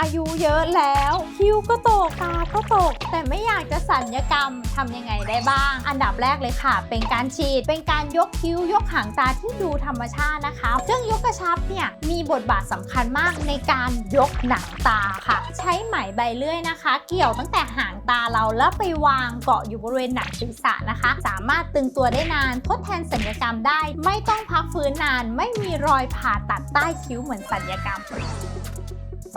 อายุเยอะแล้ว คิ้วก็ตกตาก็ตก แต่ไม่อยากจะสัญญกรรมทำยังไงได้บ้าง อันดับแรกเลยค่ะ เป็นการฉีด เป็นการยกคิ้วยกหางตาที่ดูธรรมชาตินะคะซึ่งยกกระชับเนี่ยมีบทบาทสำคัญมากในการยกหนังตาค่ะ ใช้ไหมใบเลื่อยนะคะ เกี่ยวตั้งแต่หางตาเราแล้วไปวางเกาะอยู่บริเวณหนังศีรษะนะคะ สามารถตึงตัวได้นานทดแทนสัญญกรรมได้ ไม่ต้องพักฟื้นนาน ไม่มีรอยผ่าตัดใต้คิ้วเหมือนสัญญกรรม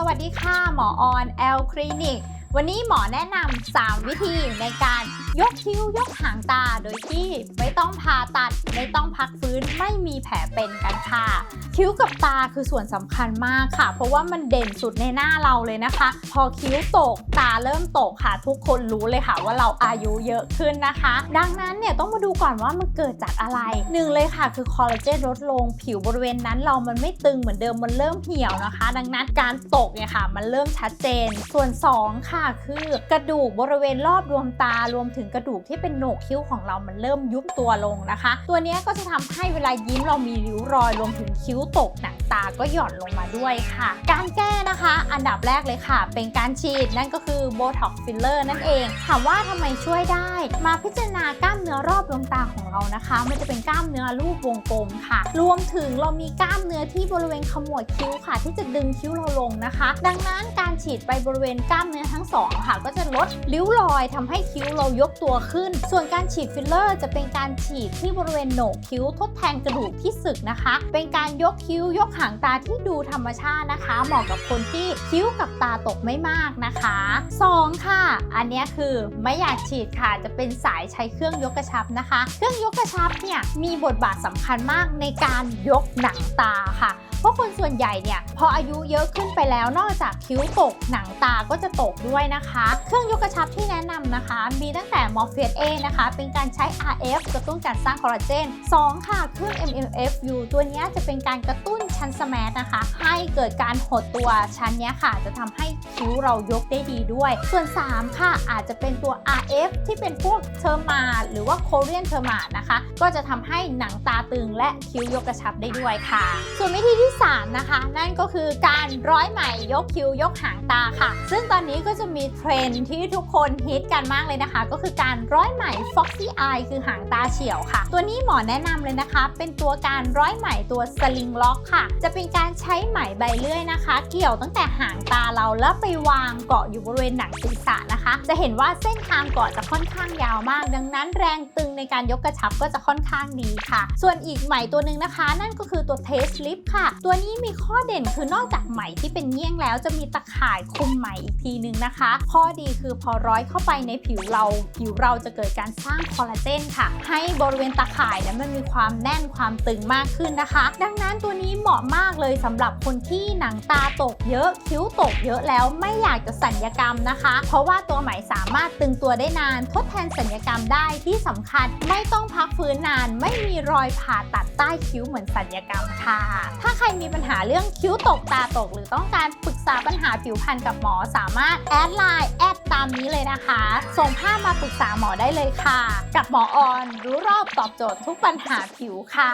วัสดีค่ะ หมอออนแอลคลินิก วันนี้หมอแนะนำ3วิธีในการยกคิ้วยกหางตาโดยที่ไม่ต้องผ่าตัด ไม่ต้องพักฟื้นไม่มีแผลเป็นกันค่ะ คิ้วกับตาคือส่วนสำคัญมากค่ะ เพราะว่ามันเด่นสุดในหน้าเราเลยนะคะ พอคิ้วตกตาเริ่มตกค่ะ ทุกคนรู้เลยค่ะว่าเราอายุเยอะขึ้นนะคะ ดังนั้นเนี่ยต้องมาดูก่อนว่ามันเกิดจากอะไรหนึ่งเลยค่ะ คือคอลลาเจนลดลงผิวบริเวณนั้นเรามันไม่ตึงเหมือนเดิมมันเริ่มเหี่ยวนะคะ ดังนั้นการตกเนี่ยค่ะ มันเริ่มชัดเจนส่วน 2 ค่ะคือกระดูกบริเวณรอบดวงตารวมถึงกระดูกที่เป็นโหนกคิ้วของเรามันเริ่มยุบตัวลงนะคะ ตัวนี้ก็จะทำให้เวลายิ้มเรามีริ้วรอยรวมถึงคิ้วตกหนัง ตาก็หย่อนลงมาด้วยค่ะ การแก้นะคะ อันดับแรกเลยค่ะ เป็นการฉีดนั่นก็คือโบท็อกฟิลเลอร์นั่นเอง ถามว่าทำไมช่วยได้ มาพิจารณากล้ามเนื้อรอบดวงตาของเรานะคะ มันจะเป็นกล้ามเนื้อรูปวงกลมค่ะ รวมถึงเรามีกล้ามเนื้อที่บริเวณขมวดคิ้วค่ะ ที่จะดึงคิ้วเราลงนะคะ ดังนั้นการฉีดไปบริเวณกล้ามเนื้อทั้งสองค่ะ ก็จะลดริ้วรอยทำให้คิ้วเรายกตัวขึ้น ส่วนการฉีดฟิลเลอร์จะเป็นการฉีดที่บริเวณโหนกคิ้วทดแทนกระดูกที่สึกนะคะ เป็นการยกคิ้วยกหางตาที่ดูธรรมชาตินะคะ เหมาะกับคนที่คิ้วกับตาตกไม่มากนะคะสองค่ะ อันนี้คือไม่อยากฉีดค่ะจะเป็นสายใช้เครื่องยกกระชับนะคะ เครื่องยกกระชับเนี่ยมีบทบาทสำคัญมากในการยกหนังตาค่ะเพราะคนส่วนใหญ่เนี่ยพออายุเยอะขึ้นไปแล้วนอกจากคิ้วตกหนังตาก็จะตกด้วยนะคะ เครื่องยกกระชับที่แนะนำนะคะ มีตั้งแต่ m o r p h e u s A นะคะ เป็นการใช้ RF กระตุ้นการสร้างคอลลาเจน2ค่ะ เครื่อง MMFU ตัวนี้จะเป็นการกระตุ้น ชั้นสแมทนะคะ ให้เกิดการหดตัวชั้นนี้ค่ะ จะทำให้คิ้วเรายกได้ดีด้วย ส่วน 3 ค่ะ อาจจะเป็นตัว RF ที่เป็นพวกเทอร์มาหรือว่าโคเรียนเทอร์มานะคะ ก็จะทำให้หนังตาตึงและคิ้วยกกระชับได้ด้วยค่ะ ส่วนวิธีที่ 3 นะคะ นั่นก็คือการร้อยไหมยกคิ้วยกหางตาค่ะ ซึ่งตอนนี้ก็จะมีเทรนที่ทุกคนฮิตกันมากเลยนะคะ ก็คือการร้อยไหม Foxy Eye คือหางตาเฉียวค่ะ ตัวนี้หมอแนะนำเลยนะคะ เป็นตัวการร้อยไหมตัวสลิงล็อกค่ะจะเป็นการใช้ไหมใบเลื่อยนะคะ เกี่ยวตั้งแต่หางตาเราแล้วไปวางเกาะอยู่บริเวณหนังศีรษะนะคะ จะเห็นว่าเส้นทางเกาะจะค่อนข้างยาวมาก ดังนั้นแรงตึงในการยกกระชับก็จะค่อนข้างดีค่ะ ส่วนอีกไหมตัวหนึ่งนะคะ นั่นก็คือตัวเทสลิปค่ะ ตัวนี้มีข้อเด่นคือนอกจากไหมที่เป็นเงี้ยงแล้ว จะมีตะข่ายคุมไหมอีกทีนึงนะคะ ข้อดีคือพอร้อยเข้าไปในผิวเราผิวเราจะเกิดการสร้างคอลลาเจนค่ะ ให้บริเวณตะข่ายนี่ยมันมีความแน่นความตึงมากขึ้นนะคะ ดังนั้นตัวนี้เหมาะะมากเลยสำหรับคนที่หนังตาตกเยอะคิ้วตกเยอะแล้วไม่อยากจะสัญญกรรมนะคะ เพราะว่าตัวไหมสามารถตึงตัวได้นาน ทดแทนสัญญกรรมได้ที่สำคัญไม่ต้องพักฟื้นนาน ไม่มีรอยผ่าตัดใต้คิ้วเหมือนสัญญกรรมค่ะ ถ้าใครมีปัญหาเรื่องคิ้วตกตาตก หรือต้องการปรึกษาปัญหาผิวพรรณกับหมอสามารถแอดไลน์แอดตามนี้เลยนะคะ ส่งภาพมาปรึกษาหมอได้เลยค่ะ กับหมอออนรู้รอบตอบโจทย์ทุกปัญหาผิวค่ะ